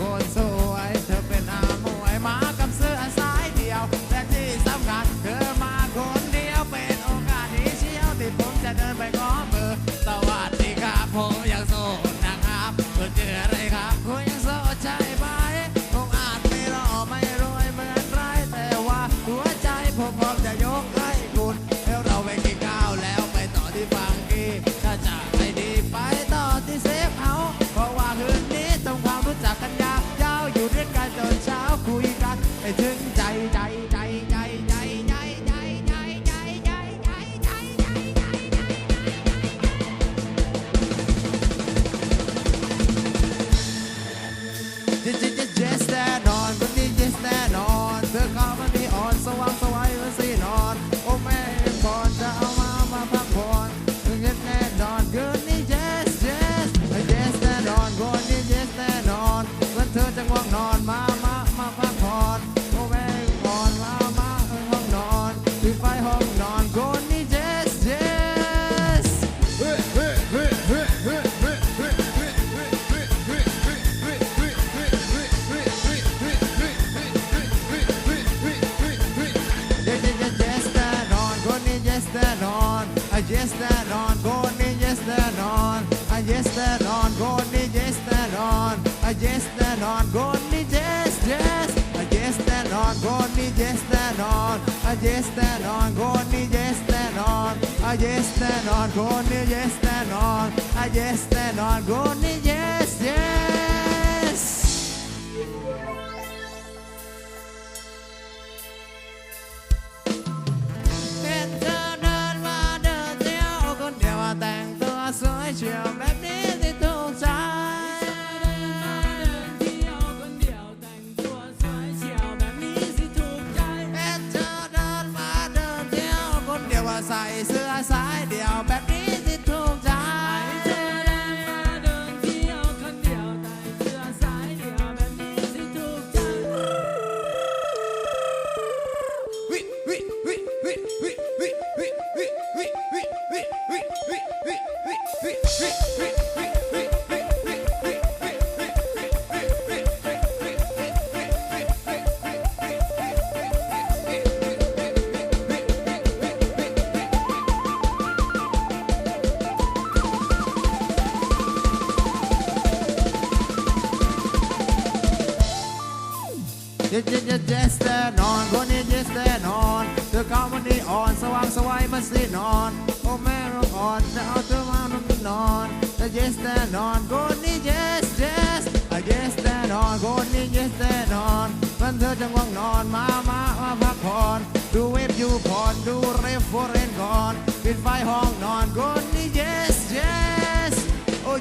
โคตรสวยเธอเป็นอามยมากับเสื้อสายเดียวและที่สำคัญเธอมาคนเดียวเป็นโอกาสที่เชี่ยวที่ผมจะเดินไปง้อมือสวัสดีครับผมยังโสดนะครับเจออะไรครับคุณโสดใช่ไหคงอาจไม่หอไม่รวยเมือนไรแต่ว่าหัวใจผมพร้อมจะยกให้คุณแล้วเราไปกินข้าวแล้วไปต่อที่บางกีถ้าจะ yes that on, go knee, I yes that on, go knee, yes I yes that on, go knee, I yes that on, go knee, I yes that on, go knee, I yes that on, go knee, I yes that on, go knee. ยเชียวแบบนี้ที่ถูกใจเธอเดินมาเดินเที่ยวคนเดียวว่าใส่เสื้อ เย็ดเย็ดเย็ดเย็ดแน่นอนคนนี้เย็ดแน่นอนเธอเข้าวันนี้อ่อนสว่างสวัยมันสินอนโอ้แม่ร้องอ่อนจะเอาเธอมานอนนอนแต่เย็ดแน่นอนคนนี้เย็ดเย็ดเย็ดแน่นอนคนนี้เย็ดแน่นอนมันเธอจะง่วงนอนมามามาพักผ่อนดูเว็บอยู่ก่อนดูเรฟเฟเรนก่อนปิดไฟห้องนอนคนนี้ yes yes